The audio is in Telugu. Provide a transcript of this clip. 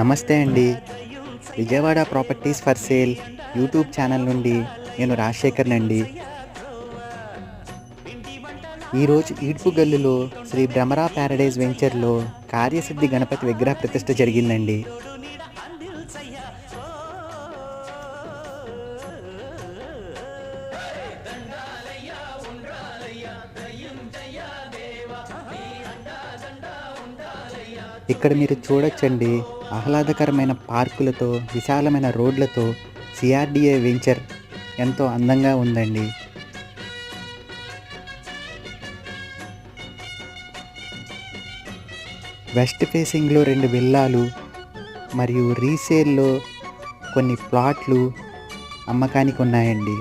నమస్తే అండి. Vijayawada properties for sale YouTube channel నుండి నేను రాజశేఖర్ అండి ఈరోజు ఈడ్పు గల్లులో శ్రీ భ్రమరా ప్యారడైజ్ వెంచర్లో కార్యసిద్ధి గణపతి విగ్రహ ప్రతిష్ఠ జరిగిందండి. ఇక్కడ మీరు చూడొచ్చండి. ఆహ్లాదకరమైన పార్కులతో విశాలమైన రోడ్లతో సిఆర్డిఏ వెంచర్ ఎంతో అందంగా ఉందండి. వెస్ట్ ఫేసింగ్లో రెండు విల్లాలు మరియు రీసేల్లో కొన్ని ప్లాట్లు అమ్మకానికి ఉన్నాయండి.